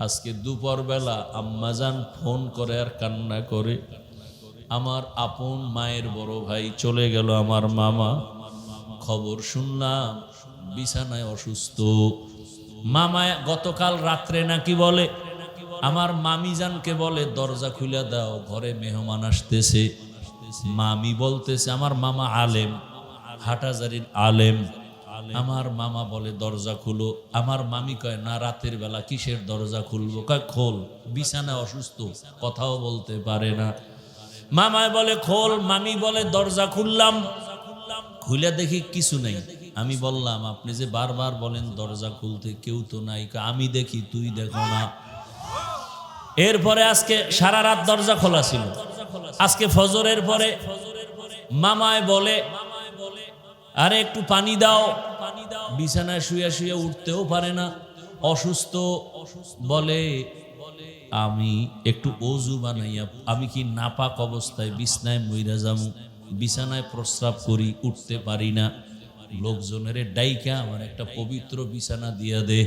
আজকে দুপুর বেলা আম্মাজান ফোন করে আর কান্না করে। আমার আপন মায়ের বড় ভাই চলে গেল আমার মামা। খবর শুনলাম বিছানায় অসুস্থ। মামা গতকাল রাত্রে নাকি বলে, আমার মামিজানকে বলে, দরজা খুলে দাও, ঘরে মেহমান আসতেছে। মামি বলতেছে, আমার মামা আলেম হাটাজারির আলেম। আমার মামা বলে, দরজা খুলো। আমার মামি কয়, না, রাতের বেলা কিসের দরজা খুলবো? কয়, খোল। বিছানা অসুস্থ, কথাও বলতে পারে না। মামায় বলে, খোল। মামি বলে, দরজা খুললাম। খুলে দেখি কিছু নেই। আমি বললাম, আপনি যে বারবার বলেন দরজা খুলতে কেউ তো নাই। আমি দেখি, তুই দেখো না। এরপরে আজকে সারা রাত দরজা খোলা ছিল। আজকে ফজরের পরে মামায় বলে আরে একটু পানি দাও। পানি দাও বিছানায় শুয়ে শুয়ে উঠতেও পারে না। অসুস্থ বলে, আমি একটু অজু বানাইয়া, আমি কি নাপাক অবস্থায় বিছনায় মইরা যামু? বিছানায় প্রস্রাব করি, উঠতে পারি না। লোকজনের ডাইকা আমার একটা পবিত্র বিছানা দিয়া দে।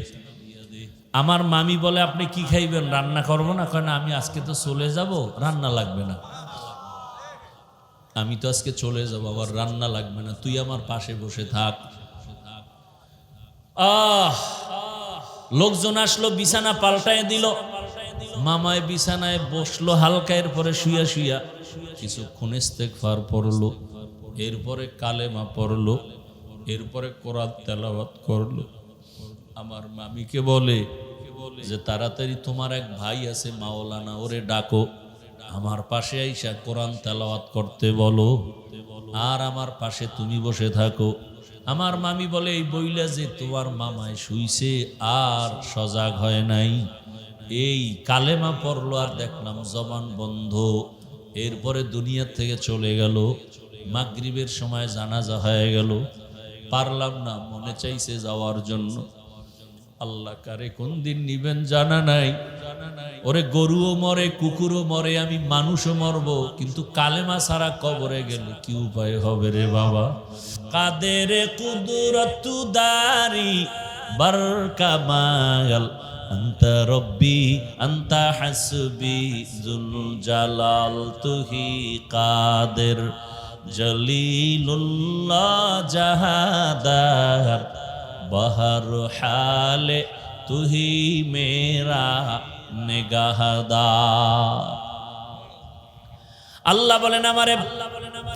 আমার মামি বলে, আপনি কি খাইবেন? রান্না করব না? কেন আমি আজকে তো চলে যাব, রান্না লাগবে না। আমি তো আজকে চলে যাব, আবার রান্না লাগবে না। তুই আমার পাশে বসে থাক। আহ! লোকজন আসলো, বিছানা পাল্টায় দিল। মামায় বিছানায় বসল, হালকা এরপরে শুয়া শুয়া কিছুক্ষণ ইস্তেকফার পড়ল, এরপরে কালেমা পড়ল, এরপরে কোরআন তেলাওয়াত করল। আমার মামিকে বলে যে, তাড়াতাড়ি তোমার এক ভাই আছে, মাওলানা, ওরে ডাকো। আমার পাশে আইসা কোরআন তেলাওয়াত করতে বলো। আর আমার পাশে তুমি বসে থাকো। আমার মামি বলে, এই বইলা যে তোমার মামায় শুইছে আর সজাগ হয় নাই। এই কালেমা পড়ল আর দেখলাম জবান বন্ধ। এরপরে দুনিয়ার থেকে চলে গেল। মাগরিবের সময় জানাজা হয়ে গেল। পারলাম না, মনে চাইছে যাওয়ার জন্য। আল্লাহ কারে কোন দিন নিবেন জানা নাই। ওরে গরুও মরে, কুকুরও মরে, আমি মানুষও মরব, কিন্তু কালেমা সারা কবরে গেলে কি উপায় হবে রে বাবা? কাদের কুদুরত দারি বার কামাল আন্তা রব্বি, আন্তা হাসবি জুল জালাল তুহি কাদের, জলিলুল্লাহ জাহাদার। बहर हाल तू ही मेरा নিগাহদার আল্লাহ বলেন আমারে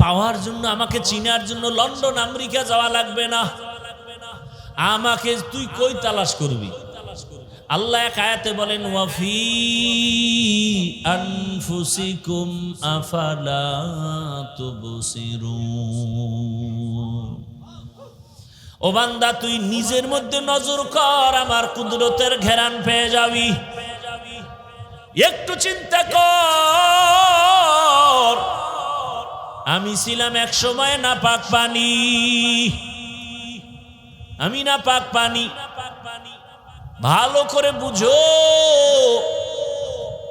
পাওয়ার জন্য আমাকে চিনার জন্য লন্ডন আমেরিকা যাওয়া লাগবে না আমাকে তুই কই তালাশ করবি আল্লাহ এক আয়াতে বলেন ওয়াফি আনফুসিকুম আফালা তুবসিরুন ও বান্দা, তুই নিজের মধ্যে নজর কর, আমার কুদরতের ঘেরান পেয়ে যাবি। একটু চিন্তা কর। আমি ছিলাম এক সময় না পাক পানি। আমি না পাক পানি। ভালো করে বুঝো।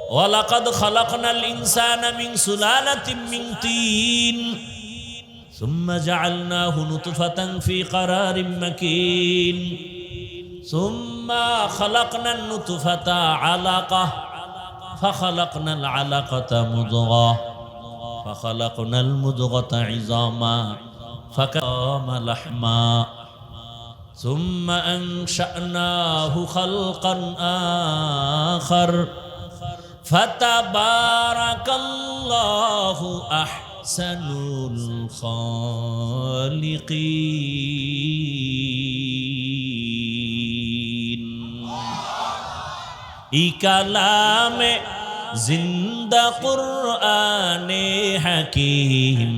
ওয়ালাকাদ খালাকনাল ইনসানা মিন সুলালাতিন মিন তিন। ثم جعلناه نطفة في قرار مكين. ثم خلقنا النطفة علقة. فخلقنا العلقة مضغة. فخلقنا المضغة عظاما. فكام لحما. ثم أنشأناه خلقا آخر. فتبارك الله أحسن الخالقين ই কালামে জিন্দা কুরআনে হাকিম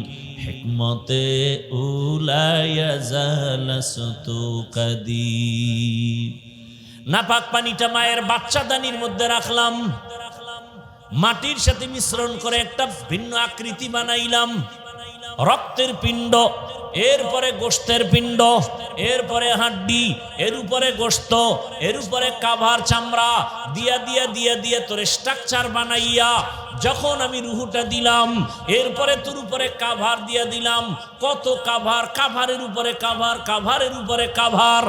হিকমতে উলায়া জালাসতু কাদিম নাপাক পানিটা মায়ের বাচ্চা দানির মধ্যে রাখলাম মাটির সাথে মিশ্রণ করে একটা ভিন্ন আকৃতি বানাইলাম রক্তের পিণ্ড, এরপরে গোস্তের পিণ্ড, এরপরে হাড্ডি এর উপরে গোস্ত এর উপরে কাভার চামড়া, দিয়া দিয়া দিয়া দিয়ে তোর স্ট্রাকচার বানাইয়া যখন আমি রুহুটা দিলাম, এরপরে তোর উপরে কাভার দিয়ে দিলাম, কত কাভার, কাভারের উপরে কাভার, কাভারের উপরে কাভার,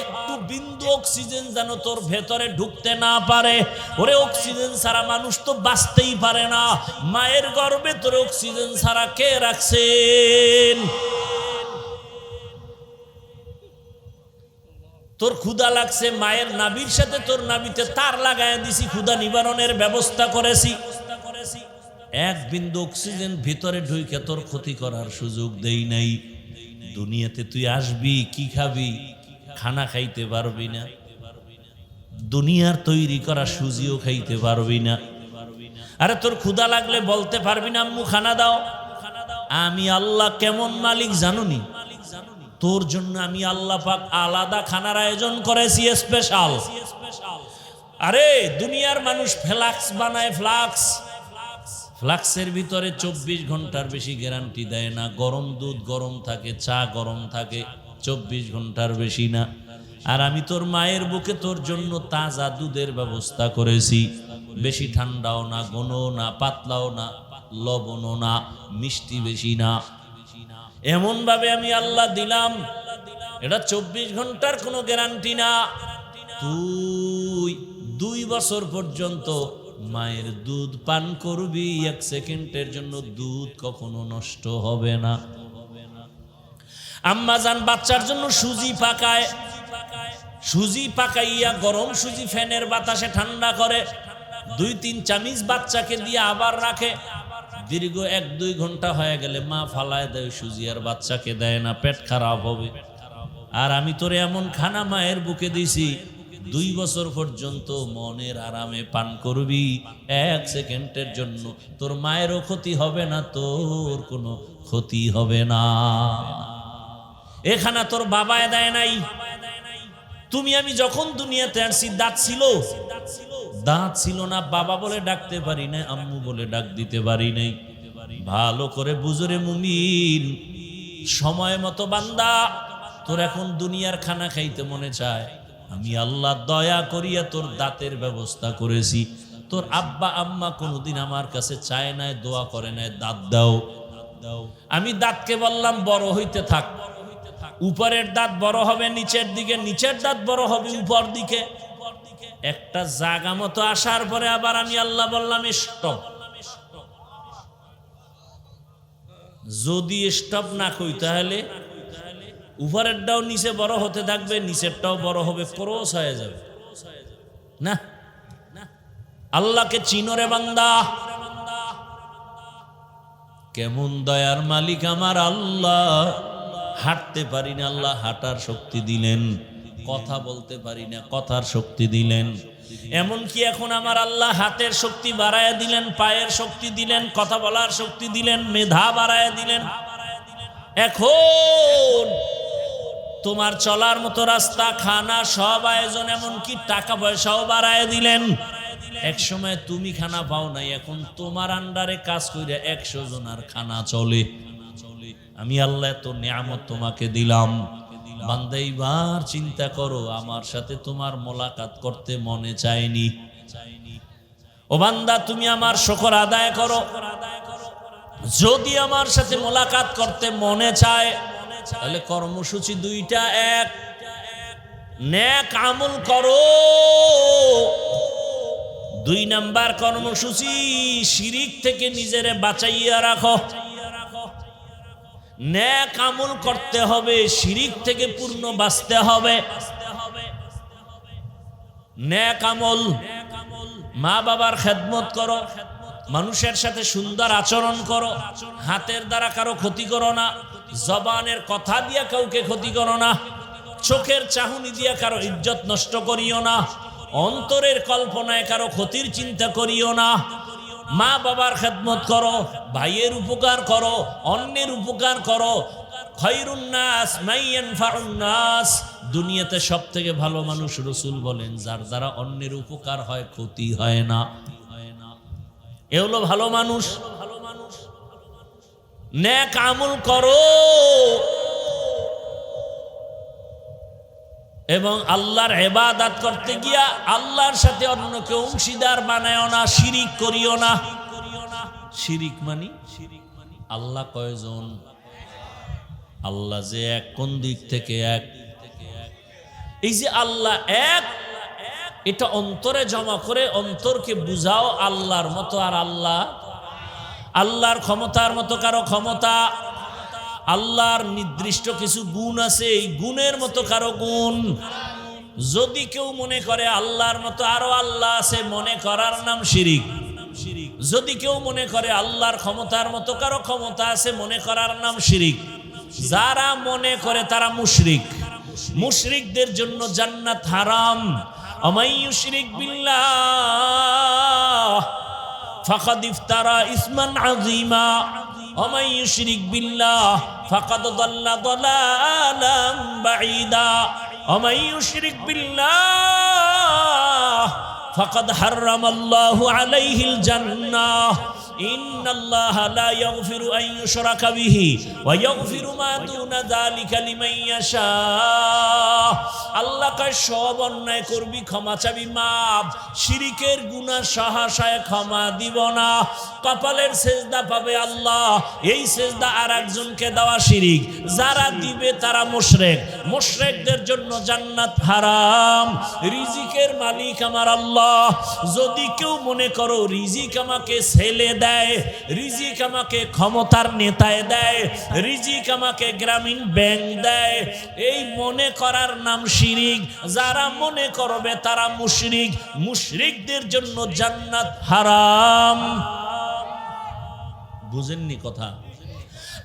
একটু বিন্দু অক্সিজেন যেন তোর ভেতরে ঢুকতে না পারে। ওরে অক্সিজেন ছাড়া মানুষ তো বাঁচতেই পারে না। মায়ের গর্ভে তোর অক্সিজেন ছাড়া কে রাখছেন? তোর ক্ষুদা লাগছে, মায়ের নাবির সাথে তোর নাবিতে তার লাগায় দিছি ক্ষুদা নিবারণের ব্যবস্থা করেছি। এক বিন্দু অক্সিজেন ভিতরে ঢুকে তোর ক্ষতি করার সুযোগ দেই নাই। দুনিয়াতে তুই আসবি, কি খাবি, খানা খাইতে পারবি না। দুনিয়ার তৈরি করা সুজিও খাইতে পারবি না। আরে তোর ক্ষুদা লাগলে বলতে পারবি না, আম্মু, খানা দাও। আমি আল্লাহ কেমন মালিক জানুনি? তোর জন্য আমি আল্লাহ পাক আলাদা খানার আয়োজন করেছি স্পেশাল আরে, দুনিয়ার মানুষ ফ্লাক্স বানায়, ফ্লাক্স। ফ্লাক্সের ভিতরে চব্বিশ ঘণ্টার বেশি গ্যারান্টি দেয় না। গরম দুধ গরম থাকে, চা গরম থাকে, চব্বিশ ঘণ্টার বেশি না। আর আমি তোর মায়ের বুকে তোর জন্য তাজা দুধের ব্যবস্থা করেছি। বেশি ঠান্ডাও না, ঘনও না, পাতলাও না, লবণও না, মিষ্টি বেশি না। এমন ভাবে আমি আল্লাহ দিলাম, এটা চব্বিশ ঘণ্টার কোনো গ্যারান্টি না। তুই দুই বছর পর্যন্ত মায়ের দুধ পান করবি এক সেকেন্ডের জন্য দুধ কখনো নষ্ট হবে না। আম্মা যান বাচ্চার জন্য সুজি পাকায়। সুজি পাকাইয়া গরম সুজি ফ্যানের বাতাসে ঠান্ডা করে। দুই তিন চামিচ বাচ্চাকে দিয়ে আবার রাখে। দীর্ঘ এক দুই ঘণ্টা হয়ে গেলে মা ফালায় দেয়, সুজি আর বাচ্চাকে দেয় না, পেট খারাপ হবে। আর আমি তোরে এমন খানা মায়ের বুকে দিছি দুই বছর পর্যন্ত মনের আরামে পান করবি। এক সেকেন্ডের জন্য তোর মায়েরও ক্ষতি হবে না, তোর কোনো ক্ষতি হবে না। এখানে তোর বাবায় দেয় নাই। তুমি, আমি যখন দুনিয়াতে আসছি দাঁত ছিল। দাঁত ছিল না, বাবা বলে ডাকতে পারি না আম্মু বলে ডাক দিতে পারি নাই। ভালো করে বুঝরে মুমিন, সময় মতো বান্দা, তোর এখন দুনিয়ার খানা খাইতে মনে চায়। আমি আল্লাহ দয়া করিয়া তোর দাঁতের ব্যবস্থা করেছি। তোর আব্বা, আম্মা কোনোদিন আমার কাছে চায় নাই, দোয়া করে নাই, দাঁত দাও। আমি দাঁতকে বললাম, বড় হইতে থাক। উপরের দাঁত বড় হবে নিচের দিকে, নিচের দাঁত বড় হবে উপর দিকে। একটা জায়গা মতো আসার পরে আবার আমি আল্লাহ বললাম, স্টপ। যদি স্টপ না কই তাহলে উপরেরটাও নিচে বড় হতে থাকবে, নিচেরটাও বড় হবে, ক্রস হয়ে যাবে। না আল্লাহকে চিনরে বান্দা। কেমন দয়ার মালিক আমার আল্লাহ। হাঁটতে পারি না, আল্লাহ হাঁটার শক্তি দিলেন। কথা বলতে পারি না, কথার শক্তি দিলেন। এমন কি এখন আমার আল্লাহ হাতের শক্তি বাড়ায় দিলেন, পায়ের শক্তি দিলেন, কথা বলার শক্তি দিলেন, মেধা বাড়ায় দিলেন। এখন তোমার চলার মতো রাস্তা, খানা, সব আয়োজন, এমনকি টাকা পয়সাও বাড়ায় দিলেন। এক সময় তুমি খানা পাও নাই, এখন তোমার আন্ডারে কাজ করে একশো জনের খানা চলে। আমি আল্লাহ এত নিয়ামত তোমাকে দিলাম। বান্দা, এইবার চিন্তা করো, আমার সাথে তোমার মোলাকাত করতে মনে চায়নি। ও বান্দা, তুমি আমার শকর আদায় করো। যদি আমার সাথে মোলাকাত করতে মনে চায় তাহলে কর্মসূচি দুইটা এক। ন্যাক আমল করো। দুই নাম্বার কর্মসূচি, শিরিক থেকে নিজেরে বাঁচাইয়া রাখো। ন্যাক আমল করতে হবে, শিরিক থেকে পূর্ণ বাঁচতে হবে। ন্যাক আমল, মা বাবার খেদমত করো। মানুষের সাথে সুন্দর আচরণ করো। হাতের দ্বারা কারও ক্ষতি করো না। জবানের কথা দিয়ে কাউকে ক্ষতি করো না। চোখের চাহুনি দিয়া কারও ইজ্জত নষ্ট করিও না। অন্তরের কল্পনায় কারও ক্ষতির চিন্তা করিও না। মা বাবার খেদমত করো, ভাইয়ের উপকার করো, অন্যের উপকার করো। দুনিয়াতে সব থেকে ভালো মানুষ রসুল বলেন, যার দ্বারা অন্যের উপকার হয়, ক্ষতি হয় না। এ হলো ভালো মানুষ। ন্যাক আমল করো। এবং আল্লাহর হেবাদাত করতে গিয়া আল্লাহর সাথে অন্য অন্যকে অংশীদার বানায় না, শিরিক করিও না। শিরিক মানি? আল্লাহ কয়জন? আল্লাহ যে এক, কোন দিক থেকে এক? এই যে আল্লাহ এক, এটা অন্তরে জমা করে অন্তরকে বুঝাও আল্লাহর মতো আর আল্লাহ আল্লাহর ক্ষমতার মতো কারও ক্ষমতা। আল্লাহর নির্দিষ্ট কিছু গুণ আছে, এই গুণের মতো কারও গুণ। যদি কেউ মনে করে আল্লাহর মতো আরও আল্লাহ আছে, মনে করার নাম শিরিক। যদি কেউ মনে করে আল্লাহর ক্ষমতার মতো কারও ক্ষমতা আছে, মনে করার নাম শিরিক। যারা মনে করে তারা মুশরিক। মুশরিকদের জন্য জান্নাত হারাম। অমাইয়ুশরিক বিল্লাহ। فقد افترى اسما عظيما ومن يشرك بالله فقد ضل ضلالا بعيدا ومن يشرك بالله فقد حرم الله عليه الجنه إن الله لا يغفر أن يشرك به ويغفر ما دون ذلك لمن يشاء আল্লাহ কয় সব অন্যায় করবি ক্ষমা চাবি মাপ শিরিকের গুণা সাহাশায় ক্ষমা দিব না কপালের সেজদা পাবে আল্লাহ এই সেজদা আর একজনকে দেওয়া শিরিক যারা দিবে তারা মুশরেক মুশরেকদের জন্য জান্নাত হারাম রিজিকের মালিক আমার আল্লাহ যদি কেউ মনে করো রিজিক আমাকে ছেলে দেয় রিজিক আমাকে ক্ষমতার নেতায় দেয়, রিজিক আমাকে গ্রামীণ ব্যাংক দেয়। এই মনে করার নাম শিরিক, যারা মনে করবে তারা মুশরিক, মুশরিকদের জন্য জান্নাত হারাম। বুঝেননি কথা?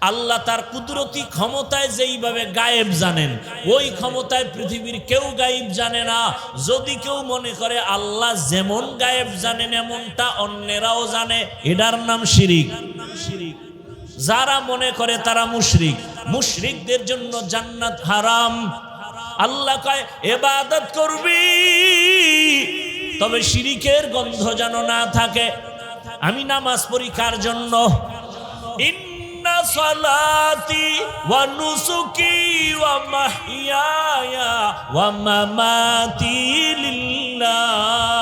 আল্লাহ তার কুদরতি ক্ষমতায় যেইভাবে গায়েব জানেন, ওই ক্ষমতায় পৃথিবীর কেউ গায়েব জানে না। যদি কেউ মনে করে আল্লাহ যেমন গায়েব জানেন এমনটা, অন্যেরাও জানে, এটার নাম শিরিক। শিরিক যারা মনে করে তারা মুশরিক। মুশরিকদের জন্য জান্নাত হারাম। আল্লাহ কয়, এবাদত করবি, তবে শিরিকের গন্ধ যেন না থাকে। আমি নামাজ পড়ি কার জন্য? সালাতি ওয়া নুসুকি ওয়া মাহইয়ায়া ওয়া মামাতি লিল্লাহ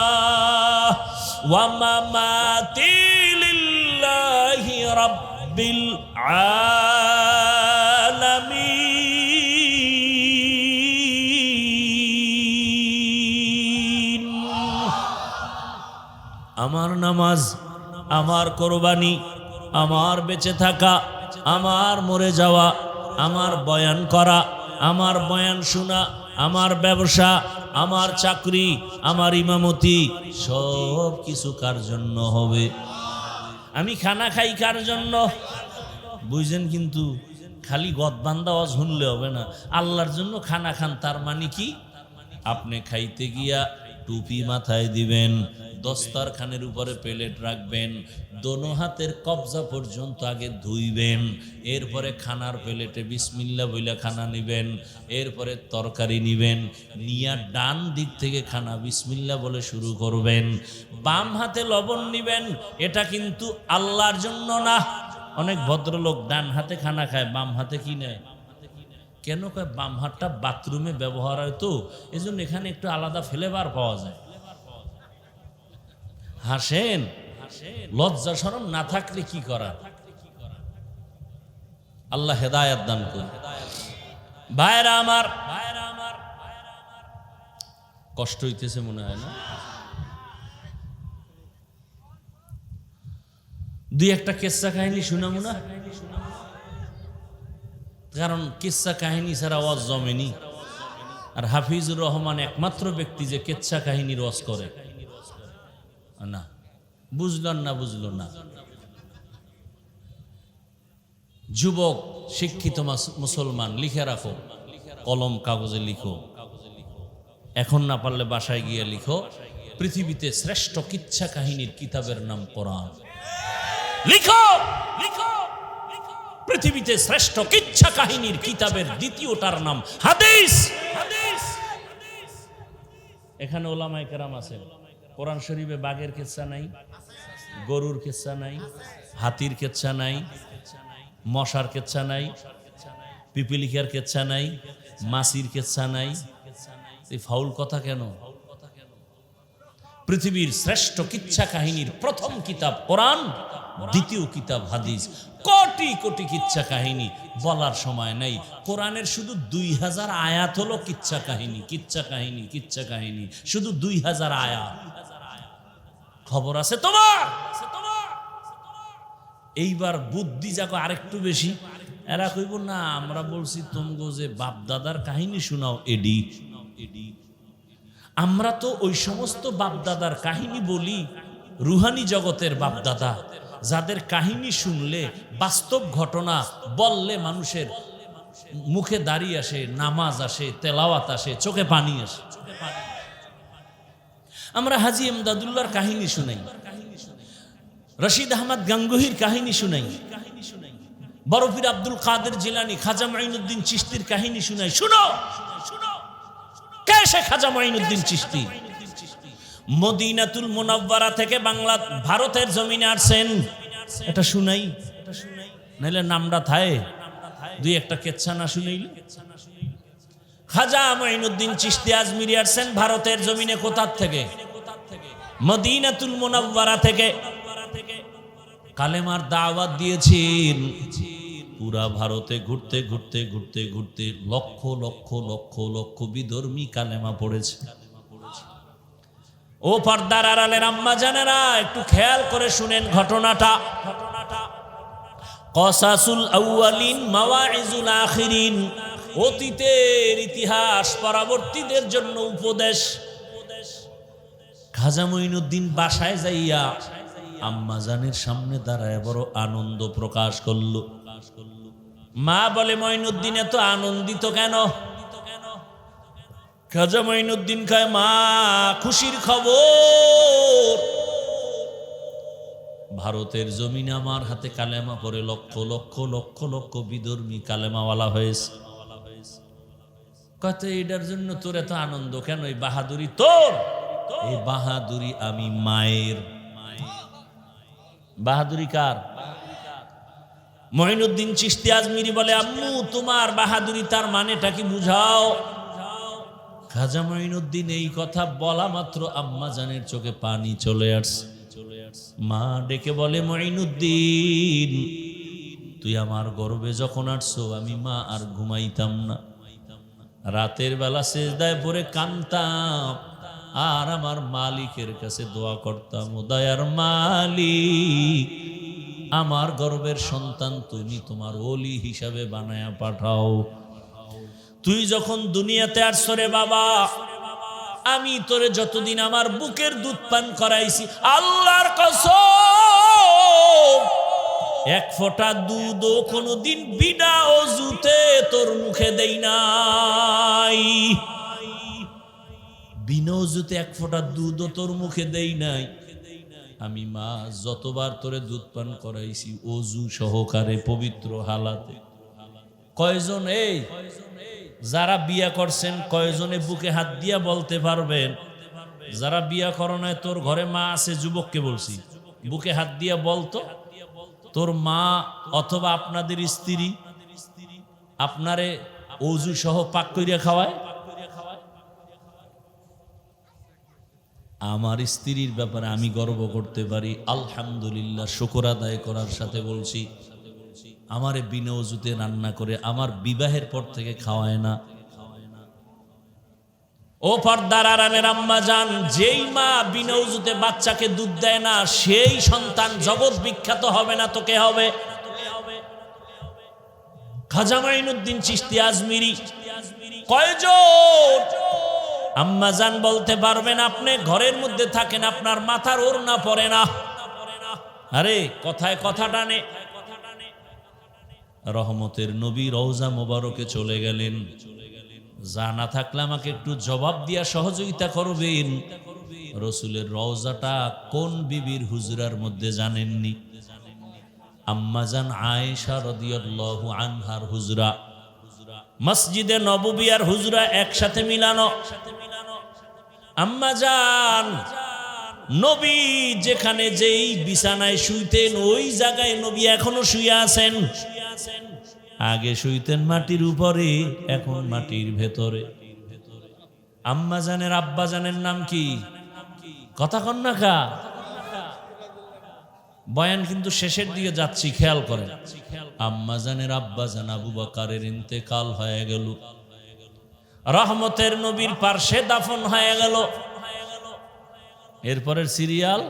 ওয়া মামাতি লিল্লাহি রাব্বিল আলামিন আমার নামাজ, আমার কোরবানি, আমার বেঁচে থাকা আমার মরে যাওয়া, আমার বয়ান করা, আমার বয়ান শোনা, আমার ব্যবসা, আমার চাকরি, আমার ইমামতি, সব কিছু কার জন্য হবে? আমি খানা খাই কার জন্য? বুঝছেন কিন্তু, খালি গদবান্ধা অজ শুনলে হবে না। আল্লাহর জন্য খানা খান, তার মানে কি? আপনি খাইতে গিয়া টুপি মাথায় দিবেন দস্তারখানের উপরে প্লেট রাখবেন, দোনো হাতের কবজা পর্যন্ত আগে ধুইবেন, এরপরে খানার প্লেটে বিসমিল্লা বইলা খানা নিবেন, এরপরে তরকারি নিবেন, নিয়া ডান দিক থেকে খানা বিসমিল্লা বলে শুরু করবেন, বাম হাতে লবণ নিবেন, এটা কিন্তু আল্লাহর জন্য না। অনেক ভদ্রলোক ডান হাতে খানা খায়, বাম হাতে কি নেয়? কেন কয়, বাম হাতটা বাথরুমে ব্যবহার হয় তো এই জন্য এখানে একটু আলাদা ফ্লেভার পাওয়া যায়। হাসেন, লজ্জা সরম না থাকলে কি করা? আল্লাহ হেদায়াত দান করুন। ভাইরা আমার ভাইরা আমার কষ্ট হইতেছে মনে হয় না? দুই একটা কেসা কাহিনী শুনামু না কারণ কিচ্ছা কাহিনী ছাড়া ওয়াজ জমেনি। আর হাফিজুর রহমান একমাত্র ব্যক্তি যে কেচ্ছা কাহিনীর ওয়াজ করে। না, বুঝলেন না বুঝলো না? যুবক, শিক্ষিত মুসলমান, লিখে রাখো। কলম, কাগজে লিখো। এখন না পারলে বাসায় গিয়ে লিখো। পৃথিবীতে শ্রেষ্ঠ কিচ্ছা কাহিনীর কিতাবের নাম কোরআন। লিখো! লিখো! পৃথিবীতে শ্রেষ্ঠ কিচ্ছা কাহিনীর কিতাবের দ্বিতীয়টার নাম হাদিস! এখানে ওলামাই কেরাম আছেন। কোরআন শরীফে বাঘের কেচ্ছা নাই, গরুর কেচ্ছা নাই, হাতির কেচ্ছা নাই, মশার কেচ্ছা নাই, পিপিলিকার কেচ্ছা নাই মাসির কেচ্ছা নাই। এই ফাউল কথা কেন? পৃথিবীর শ্রেষ্ঠ কিচ্ছা কাহিনীর প্রথম কিতাব কোরআন, দ্বিতীয় কিতাব হাদিস। কোটি কোটি কিচ্ছা কাহিনী বলার সময় নাই। কোরআনের শুধু দুই হাজার আয়াত হলো কিচ্ছা কাহিনী কিচ্ছা কাহিনী কিচ্ছা কাহিনী। শুধু দুই হাজার আয়াত। খবর আছে তোমার? এইবার বুদ্ধি যাকো আরেকটু বেশি। এরা কইব, না, আমরা বলছি তোমগো যে বাপ দাদার কাহিনী শোনাও এডি। আমরা তো ওই সমস্ত বাপদাদার কাহিনী বলি রুহানি জগতের বাপদাদা, যাদের কাহিনী শুনলে, বাস্তব ঘটনা বললে মানুষের মুখে দাঁড়িয়ে আসে, নামাজ আসে, তেলাওয়াত আসে, চোখে পানি আসে। আমরা হাজি এমদাদুল্লাহর কাহিনী শুনাই। রশিদ আহমদ গাঙ্গুহির কাহিনী শুনাই। বরফির আব্দুল কাদের জিলানি খাজা মাইনুদ্দিন চিস্তির কাহিনী শুনাই। শুনো! কে সে খাজা মাইনুদ্দিন চিস্তি মদিনাতুল মুনাব্বারা থেকে বাংলা ভারতের জমিনে আসছেন। এটা শুনাই। নাইলে নামটা থায়। দুই একটা কেচ্ছা না শুনাইলে। খাজা মাইনুদ্দিন চিস্তি আজমিরি আসছেন ভারতের জমিনে কোথার থেকে? মদিনাতুল মোনাব্বারা থেকে। কালেমার দাওয়াত দিয়েছেন। পুরা ভারতে ঘুরতে ঘুরতে ঘুরতে ঘুরতে লক্ষ লক্ষ লক্ষ লক্ষ বিধর্মী কালেমা পড়েছে। ও পর্দার আড়ালের আম্মা জানেরা, একটু খেয়াল করে শুনেন ঘটনাটা। কসাসুল আউয়ালিন মাওয়াইজুল আখিরিন। অতীতের ইতিহাস পরবর্তীদের জন্য উপদেশ। খাজা মঈনুদ্দিন বাসায় যাইয়া আম্মাজানের সামনে দাঁড়ায় বড় আনন্দ প্রকাশ করল। মা বলে, মঈনুদ্দিন, এত আনন্দিত কেন? খাজা মঈনুদ্দিন কয়, মা, খুশির খবর। ভারতের জমিনে আমার হাতে কালেমা পরে লক্ষ লক্ষ লক্ষ লক্ষ বিধর্মী কালেমাওয়ালা হয়েছে। কত এটার জন্য তোর এত আনন্দ কেন? এই বাহাদুরি তোর। এই বাহাদুরি আমি মায়ের। বাহাদুরি কার? মহিনুদ্দিন চিস্তি আজমিরি বলে, আম্মু, তোমার বাহাদুরি তার মানেটা কি বুঝাও? খাজা মঈনুদ্দিন এই কথা বলা মাত্র আম্মা জানের চোখে পানি চলে আসছে। মা ডেকে বলে মঈনুদ্দিন তুই আমার গর্বে যখন আসছো, আমি মা আর ঘুমাইতাম না। রাতের বেলা সেজদায় পরে কানতাম আর আমার মালিকের কাছে দোয়া করতাম, ও দয়ার মালিক, আমার গর্বের সন্তান তুমি তোমার ওলি হিসাবে বানায়া পাঠাও। তুই যখন দুনিয়াতে আসছ রে বাবা, আমি তোরে যতদিন আমার বুকের দুধ পান করাইছি, আল্লাহর কসম এক ফোঁটা দুধও কোনোদিন বিনা অজুতে তোর মুখে দেই নাই। বিনা অজুতে এক ফোঁটা দুধও তোর মুখে দেই নাই। আমি মা, যতবার তোরে দুধ পান করাইছি, অজু সহকারে, পবিত্র হালাতে। কয়জন এই? যারা বিয়া করছেন, কয়জনে বুকে হাত দিয়া বলতে পারবেন? যারা বিয়া করো তোর ঘরে মা আছে, যুবককে বলছি। বুকে হাত দিয়া বলতো তোর মা অথবা আপনাদের স্ত্রী আপনারে অজু সহ পাক করিয়া খাওয়ায়? আমার স্ত্রীর ব্যাপারে আমি গর্ব করতে পারি, আলহামদুলিল্লাহ, শুকর আদায় করার সাথে বলছি। আমারে বিনা অজুতে রান্না করে, আমার বিবাহের পর থেকে খাওয়ায় না। ও পর্দার আরামের আম্মা যান যেই মা বিনৌজুতে বাচ্চাকে দুধ দেয় না, সেই সন্তান জগৎ বিখ্যাত হবে না, তোকে হবে। খাজা মাইনুদ্দিন চিস্তি আজমিরি, কয়জন? আম্মা যান বলতে পারবেন, আপনি ঘরের মধ্যে থাকেন, আপনার মাথার ওড়না পড়ে না। আরে, কথায় কথা টানে। রহমতের নবী রওজা মোবারকে চলে গেলেন। জানা থাকলে আমাকে একটু জবাব দিয়া সহযোগিতা করবেন। রসুলের রওজাটা কোন বিবির হুজরার মধ্যে জানেননি? আম্মাজান আয়েশা রদিয়াল্লাহু আনহার হুজরা। মসজিদে নববিয়ার হুজরা একসাথে মিলানো। আম্মাজান নবী যেখানে যেই বিছানায় শুইতেন, ওই জায়গায় নবী এখনও শুয়ে আছেন। আগে শুইতেন মাটির উপরে, এখন মাটির ভেতরে। আম্মা জানের আব্বা জানের নাম কি? কথা কন না কা। বয়ান কিন্তু শেষের দিকে যাচ্ছি, খেয়াল করে করেন আম্মাজানের আব্বাজান আবু বকারের ইন্তেকাল হয়ে গেল। রহমতের নবীর পার্শ্বে দাফন হয়ে গেল। এরপরের সিরিয়াল?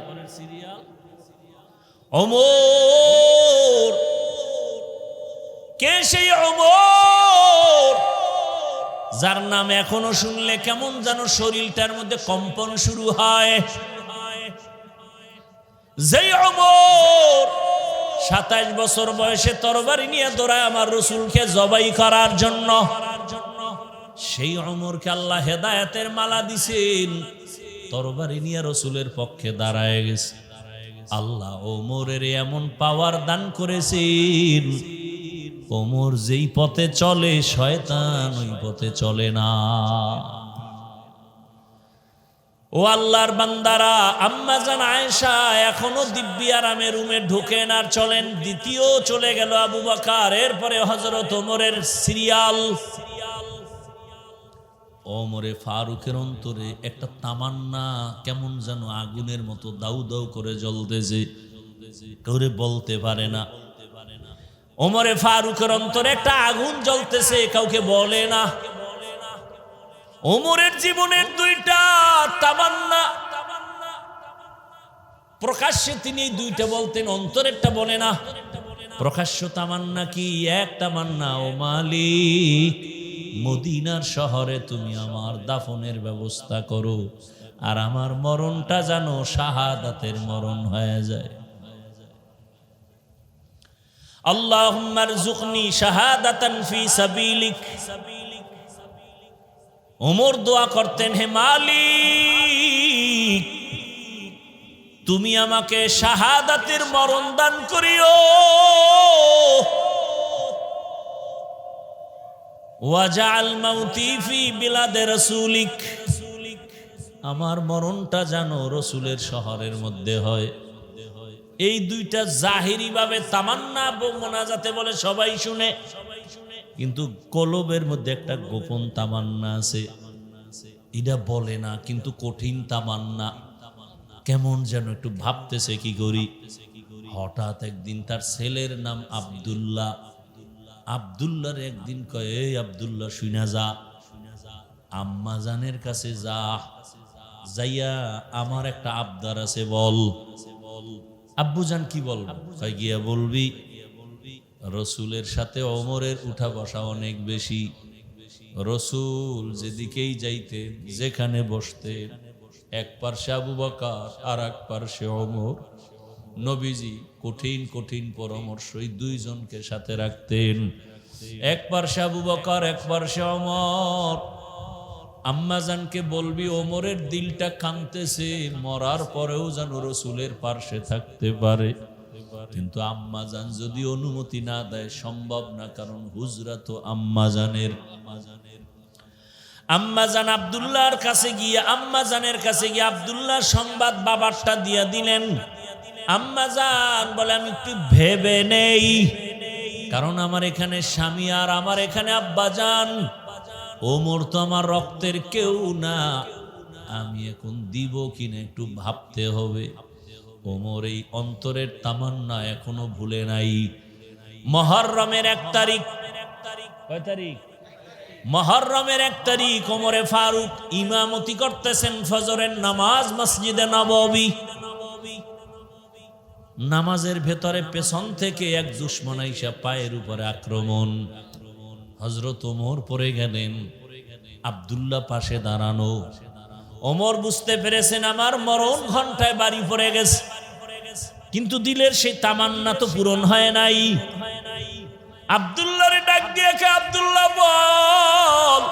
অমর কে সেই অমর? যার নাম এখনও শুনলে কেমন যেন শরীরটার মধ্যে কম্পন শুরু হয়। যেই অমর সাতাইশ বছর বয়সে তরবারি নিয়ে দৌড়ায় আমার রসুলকে জবাই করার জন্য। সেই অমরকে আল্লাহ হেদায়তের মালা দিছেন। তরবারি নিয়ে রসুলের পক্ষে দাঁড়ায় গেছে। আল্লাহ ওমরের এমন পাওয়ার দান করেছেন। ওমর যেই পথে চলে, শয়তান ওই পথে চলে না। ও আল্লাহর বান্দারা, আম্মা জান আয়েশা এখনও দিব্যি আরামে রুমে ঢুকেন আর চলেন। দ্বিতীয় চলে গেল আবু বাকার, এরপরে হজরত ওমরের সিরিয়াল। ওমরে ফারুকের অন্তরে একটা তামান্না কেমন যেন আগুনের মতো দাউ দাউ করে জ্বলতেছে। কাউরে বলতে পারে না। ওমরে ফারুকের অন্তরে একটা আগুন জ্বলতেছে, কাউকে বলে না। ওমরের জীবনের দুইটা তামান্না। প্রকাশ্যে তিনি দুইটা বলতেন, অন্তরেরটা বলে না। প্রকাশ্য তামান্না কি? এক তামান্না, ও মালিক, মদিনার শহরে তুমি আমার দাফনের ব্যবস্থা করো, আর আমার মরণটা জানো শাহাদাতের মরণ হয়ে যায়। اللهم ارزقني شهادة في سبيلك ওমর দোয়া করতেন হে মালিক তুমি আমাকে শাহাদাতের মরণ দান করিও ওয়াজাল মাউতি ফি বিলাদে রাসূলিক আমার মরণটা জানো রসুলের শহরের মধ্যে হয় এই দুইটা জাহিরি ভাবে তামান্না মোনাজাতে বলে সবাই শুনে। কিন্তু কলবের মধ্যে একটা গোপন তামান্না আছে। এটা বলে না, কিন্তু কঠিন তামান্না। কেমন যেন একটু ভাবতেছে কি করি। হঠাৎ একদিন তার ছেলের নাম আব্দুল্লাহ। আব্দুল্লাহর একদিন কয়, এই আব্দুল্লাহ শুনা যা। আম্মা জানের কাছে যা। যাইয়া আমার একটা আবদার আছে বল। আব্বুজান কি বল কয়, গিয়া বলবি, রসুলের সাথে অমরের উঠা বসা অনেক বেশি। রসুল যেদিকেই যাইতেন, যেখানে বসতেন, এক পার্শ্বে আবু বকার, আর এক পার্শ্বে অমর। নবীজি কঠিন কঠিন পরামর্শই দুইজনকে সাথে রাখতেন। এক পার্শ্বে আবু বকার, এক পার্শ্বে অমর। আম্মাজানকে বলবি, ওমরের দিলটা কানতেছে মরার পরেও যেন রসুলের পার্শ্বে থাকতে পারে। কিন্তু আম্মাজান যদি অনুমতি না দেয়, সম্ভব না, কারণ হুজরা তো আম্মাজানের আম্মাজান আবদুল্লাহর কাছে গিয়ে আম্মাজানের কাছে গিয়ে আবদুল্লাহ সংবাদ বাবারটা দিয়া দিলেন। আম্মাজান বলে, আমি একটু ভেবে নেই, কারণ আমার এখানে স্বামী আর আমার এখানে আব্বাজান ওমর তো আমার রক্তের কেউ না। আমি এখন দিব কিনা একটু ভাবতে হবে। ওমর এই অন্তরের তামান্না এখনও ভুলে নাই। মহরমের এক তারিখ। কয় তারিখ? মহরমের এক তারিখ ওমরে ফারুক ইমামতি করতেছেন ফজরের নামাজ মসজিদে নববী। নামাজের ভেতরে পেছন থেকে এক দুশ্মন আইসা পায়ের উপরে আক্রমণ। হজরত ওমর পরে গেলেন। আবদুল্লাহ পাশে দাঁড়ানো। ওমর বুঝতে পেরেছেন, আমার মরণ ঘন্টায় বাড়ি পড়ে গেছে। কিন্তু দিলের সেই তামান্না তো পূরণ হয় নাই। আবদুল্লাহরে ডাক দিয়ে কে আবদুল্লাহ, বল,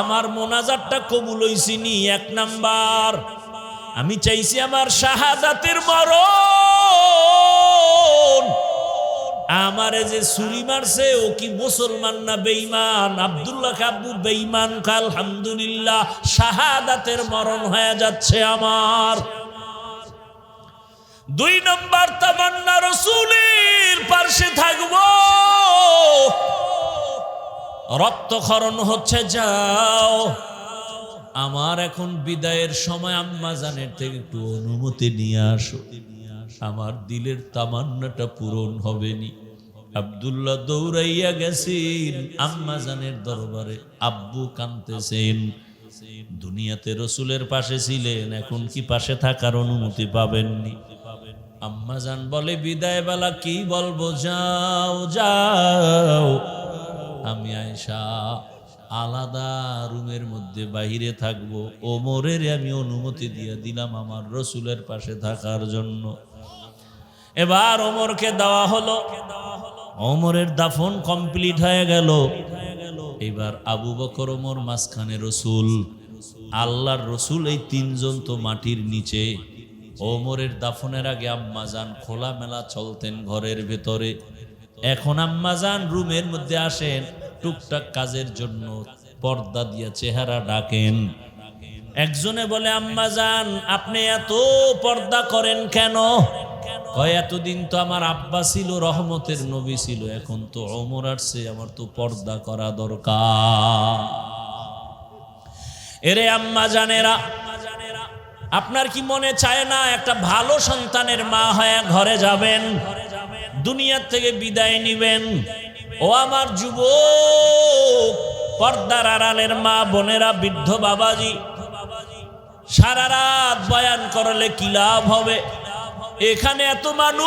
আমার মোনাজারটা কবুল হইছিনি এক নাম্বার। আমি চাইছি আমার শাহাদাতের মরণ আমারে যে ছুরি মারছে, ও কি মুসলমান না বেঈমান? আব্দুল্লাহ কাব্বু বেঈমান কাল আলহামদুলিল্লাহ, শাহাদাতের মরণ হয়ে যাচ্ছে আমার। দুই নম্বর তামান্না রসুলের পার্শ্বে থাকব। রক্তক্ষরণ হচ্ছে, যাও। আমার এখন বিদায়ের সময়, আম্মা জানের থেকে একটু অনুমতি নিয়ে আসো। আমার দিলের তামান্নাটা পূরণ হবে নি আবদুল্লাহ দৌড়াইয়া গেছেন, আম্মা জানের দরবারে আব্বু কানতেছেন। দুনিয়াতে রসুলের পাশে ছিলেন, এখন কি পাশে থাকার অনুমতি পাবেননি। আম্মা জান বলে বিদায় বেলা কি বলব? যাও যাও। আমি আয়সা আলাদা রুমের মধ্যে বাহিরে থাকব। ওমরের আমি অনুমতি দিয়ে দিলাম আমার রসুলের পাশে থাকার জন্য। এবার ওমরকে দেওয়া হলো। ওমরের দাফন কমপ্লিট হয়ে গেল। এবার আবু বকর ওমর মাঝখানে রসুল। আল্লাহর রসুল এই তিনজন তো মাটির নিচে। ওমরের দাফনের আগে আম্মাজান খোলামেলা চলতেন ঘরের ভেতরে। এখন আম্মাজান রুমের মধ্যে আসেন, টুকটাক কাজের জন্য পর্দা দিয়ে চেহারা ডাকেন। একজনে বলে আম্মাজান আপনি এত পর্দা করেন কেন? এতদিন তো আমার আব্বা ছিল, রহমতের নবী ছিল, এখন তো অমর আসছে, আমার তো পর্দা করা দরকার। এরে আম্মা জানেরা, আপনার কি মনে চায় না, একটা ভালো সন্তানের মা হয়ে ঘরে যাবেন, দুনিয়ার থেকে বিদায় নিবেন? ও আমার যুব পর্দার আড়ালের মা, বোনেরা, বৃদ্ধ বাবাজি সারা রাত বয়ান করলে কি লাভ হবে? এখানে এত মানুষ।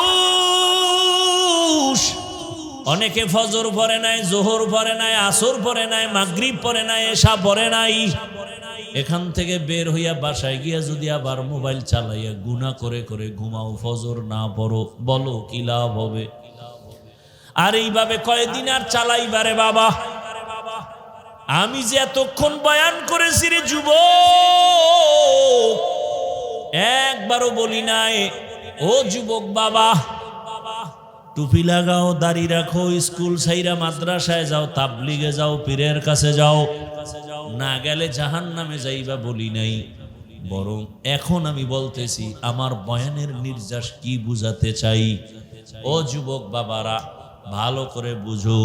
অনেকে ফজর পরে নাই, জোহর পরে নাই, আসর পরে নাই, মাগরিব পরে নাই এসা পরে নাই। এখান থেকে বের হইয়া বাসায় গিয়া যদি আবার মোবাইল চালাইয়া গুনা করে করে ঘুমাও, ফজর না পড়ো, বলো কি লাভ হবে? আর এইভাবে কয়দিন আর চালাইবারে বাবা? আমি যে এতক্ষণ বয়ান করেছি রে যুব একবারও বলি নাই, ও যুবক বাবা, টুপি লাগাও, দাড়ি রাখো, স্কুল সাইরা মাদ্রাসায় যাও, তাবলিগে যাও, পীরের কাছে যাও। না গেলে জাহান নামে যাইবা বলি নাই। বরং এখন আমি বলতেছি, আমার বয়ানের নির্যাস কি বুঝাতে চাই? ও যুবক বাবারা, ভালো করে বুঝো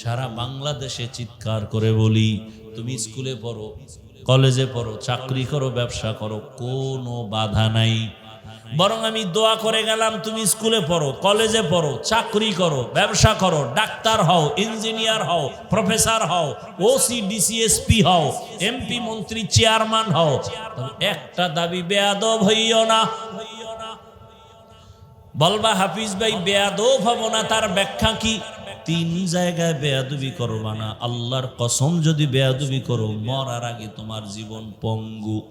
সারা বাংলাদেশে চিৎকার করে বলি, তুমি স্কুলে পড়ো, কলেজে পড়ো, চাকরি করো, ব্যবসা করো, কোনো বাধা নাই। বরং আমি দোয়া করে গেলাম, তুমি স্কুলে পড়ো, কলেজে পড়ো, চাকরি করো, ব্যবসা করো, ডাক্তার হও, ইঞ্জিনিয়ার হও, প্রফেসর হও ওসি ডিসিএসপি হও এমপি মন্ত্রী, চেয়ারম্যান হও। একটা দাবি বেয়াদব হইও না। বলবা, হাফিজ ভাই, বেয়াদব হব না, তার ব্যাখ্যা কি? তিন জায়গায় বেয়াদবি করবা না। আল্লাহর কসম, যদি বেয়াদুবি করো, মরার আগে তোমার জীবন পঙ্গু।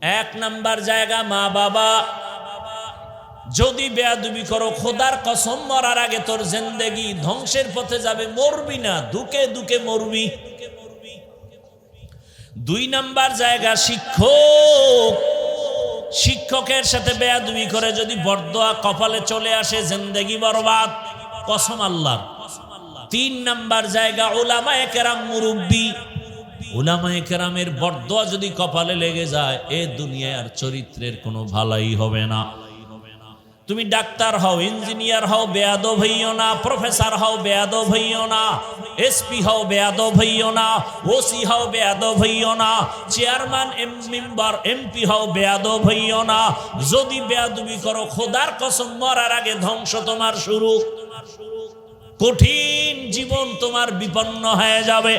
এক নাম্বার জায়গা, মা বাবা। যদি বেয়াদুবি করো, খোদার কসম, মরার আগে তোর জিন্দেগি ধ্বংসের পথে যাবে, মরবি না, দুকে দুকে মরবি। দুই নাম্বার জায়গা, শিক্ষক। শিক্ষকের সাথে বেয়াদুবি করে যদি বরদোয়া কপালে চলে আসে, জিন্দেগি বরবাদ। কসম আল্লাহ তিন নাম্বার জায়গা ওলামায়ে কেরাম মুরব্বী। ওলামায়ে কেরামের বরদোয়া যদি কপালে লেগে যায়, এ দুনিয়ায় আর চরিত্রের কোনো ভালাই হবে না। তুমি ডাক্তার হও, ইঞ্জিনিয়ার হও, বেয়াদব হইও না, প্রফেসর হও, বেয়াদব হইও না, এসপি হও, বেয়াদব হইও না, ওসি হও, বেয়াদব হইও না, চেয়ারম্যান, এম, মেম্বার, এমপি হও, বেয়াদব হইও না। যদি বেয়াদবি করো, খোদার কসম মরার আগে ধ্বংস তোমার শুরু তোমার শুরু। কঠিন জীবন তোমার বিপন্ন হয়ে যাবে।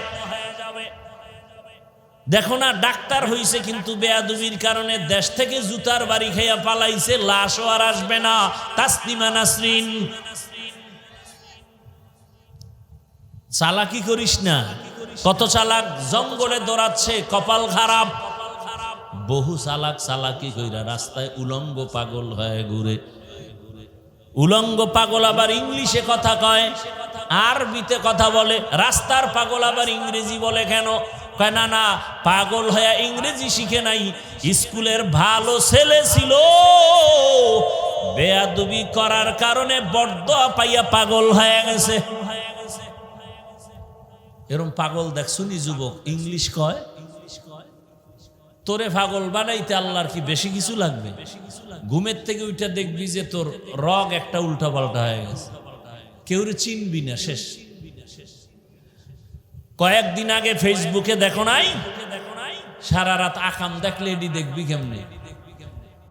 দেখো না, ডাক্তার হইছে কিন্তু বেয়াদুবির কারণে দেশ থেকে জুতার বাড়ি খাইয়া পালাইছে, লাশও আর আসবে না। তাসলিমা নাসরিন। চালাকি করিস না। কত চালাক জঙ্গলে দৌড়াচ্ছে, কপাল খারাপ। বহু চালাক চালাকি কইরা রাস্তায় উলঙ্গ পাগল হয়ে ঘুরে। উলঙ্গ পাগল আবার ইংলিশে কথা কয়। আরবিতে কথা বলে, রাস্তার পাগল আবার ইংরেজি বলে কেন? কয়, না না, পাগল হয়ে ইংরেজি শিখে নাই। স্কুলের ভালো ছেলে ছিল। বেয়াদুবি করার কারণে বড্ড পাইয়া পাগল হয়ে গেছে। এরম পাগল দেখছুনি যুবক, ইংলিশ কয়? তোরে পাগল বানাইতে আল্লাহর কি বেশি কিছু লাগবে? ঘুমের থেকে ওইটা দেখবি যে তোর রগ একটা উল্টা পাল্টা হয়ে গেছে। কেউ চিনবি না, শেষ। কয়েকদিন আগে ফেসবুকে দেখো নাই? সারা রাত আকাম দেখলে এটি দেখবি কেমনে?